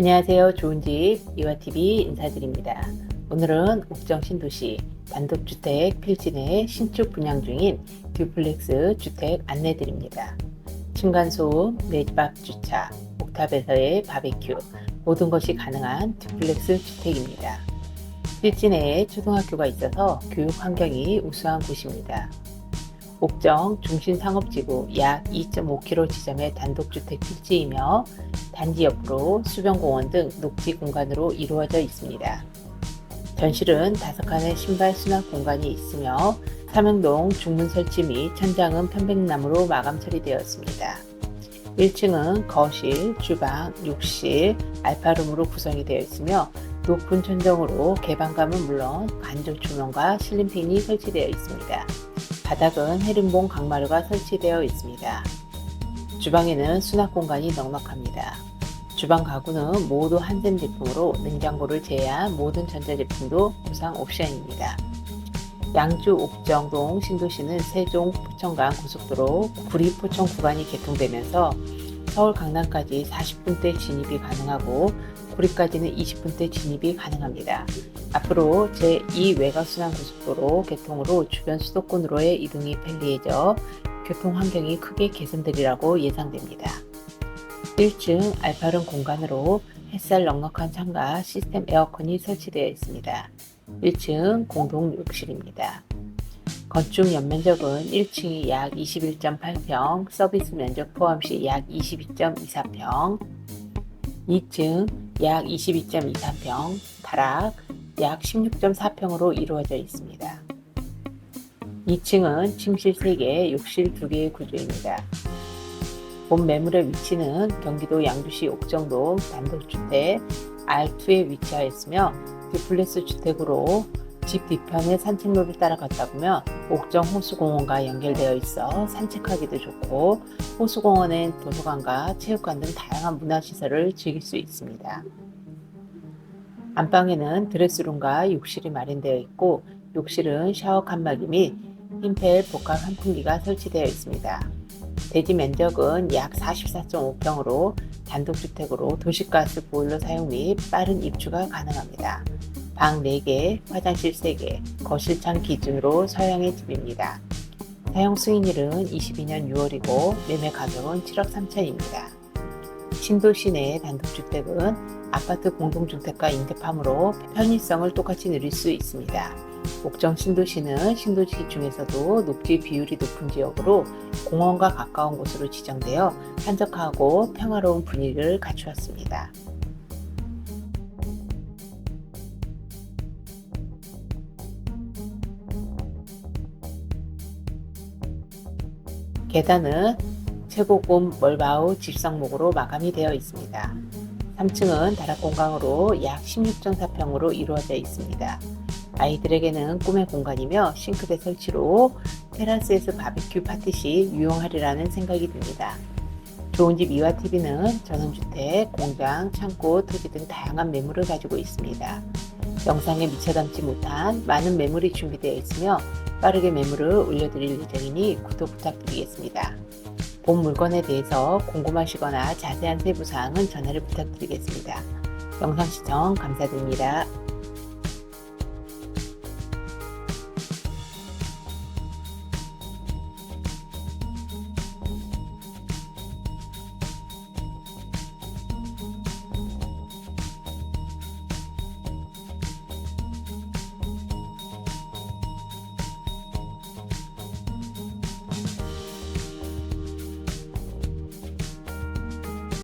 안녕하세요. 좋은 집 이와TV 인사드립니다. 오늘은 옥정 신도시 단독주택 필진의 신축 분양 중인 듀플렉스 주택 안내드립니다. 층간소음, 내집 앞 주차, 옥탑에서의 바베큐, 모든 것이 가능한 듀플렉스 주택입니다. 필지 내에 초등학교가 있어서 교육 환경이 우수한 곳입니다. 옥정 중심상업지구 약 2.5km 지점의 단독주택 필지이며 단지 옆으로 수변공원 등 녹지 공간으로 이루어져 있습니다. 전실은 다섯 칸의 신발 수납 공간이 있으며 삼형동 중문 설치 및 천장은 편백나무로 마감 처리되었습니다. 1층은 거실, 주방, 욕실, 알파룸으로 구성이 되어 있으며 높은 천정으로 개방감은 물론 간접 조명과 실린팬이 설치되어 있습니다. 바닥은 헤링봉 강마루가 설치되어 있습니다. 주방에는 수납 공간이 넉넉합니다. 주방 가구는 모두 한샘 제품으로 냉장고를 제외한 모든 전자제품도 무상 옵션입니다. 양주 옥정동 신도시는 세종 포천간 고속도로 구리 포천 구간이 개통되면서 서울 강남까지 40분대 진입이 가능하고 구리까지는 20분대 진입이 가능합니다. 앞으로 제2 외곽순환 고속도로 개통으로 주변 수도권으로의 이동이 편리해져 교통 환경이 크게 개선되리라고 예상됩니다. 1층 알파룸 공간으로 햇살 넉넉한 창과 시스템 에어컨이 설치되어 있습니다. 1층 공동 욕실입니다. 건축 연면적은 1층이 약 21.8평, 서비스 면적 포함 시 약 22.24평, 2층 약 22.23평, 다락 약 16.4평으로 이루어져 있습니다. 2층은 침실 3개, 욕실 2개의 구조입니다. 본 매물의 위치는 경기도 양주시 옥정동 단독주택 R2에 위치하였으며 디플렉스 주택으로 집 뒤편의 산책로를 따라갔다 보면 옥정 호수공원과 연결되어 있어 산책하기도 좋고 호수공원엔 도서관과 체육관 등 다양한 문화시설을 즐길 수 있습니다. 안방에는 드레스룸과 욕실이 마련되어 있고 욕실은 샤워 칸막이 및 흰펠 복합 환풍기가 설치되어 있습니다. 대지 면적은 약 44.5평으로 단독주택으로 도시가스 보일러 사용 및 빠른 입주가 가능합니다. 방 4개, 화장실 3개, 거실창 기준으로 서양의 집입니다. 사용 승인일은 22년 6월이고 매매 가격은 7억 3천입니다. 신도시 내의 단독주택은 아파트 공동주택과 인접함으로 편의성을 똑같이 누릴 수 있습니다. 옥정 신도시는 신도시 중에서도 녹지 비율이 높은 지역으로 공원과 가까운 곳으로 지정되어 한적하고 평화로운 분위기를 갖추었습니다. 계단은 최고급 멀바우 집성목으로 마감이 되어 있습니다. 3층은 다락 공간으로 약 16.4평으로 이루어져 있습니다. 아이들에게는 꿈의 공간이며 싱크대 설치로 테라스에서 바비큐 파티 시 유용하리라는 생각이 듭니다. 좋은 집 이와TV는 전원주택, 공장, 창고, 토지 등 다양한 매물을 가지고 있습니다. 영상에 미처 담지 못한 많은 매물이 준비되어 있으며 빠르게 매물을 올려드릴 예정이니 구독 부탁드리겠습니다. 본 물건에 대해서 궁금하시거나 자세한 세부사항은 전화를 부탁드리겠습니다. 영상 시청 감사드립니다.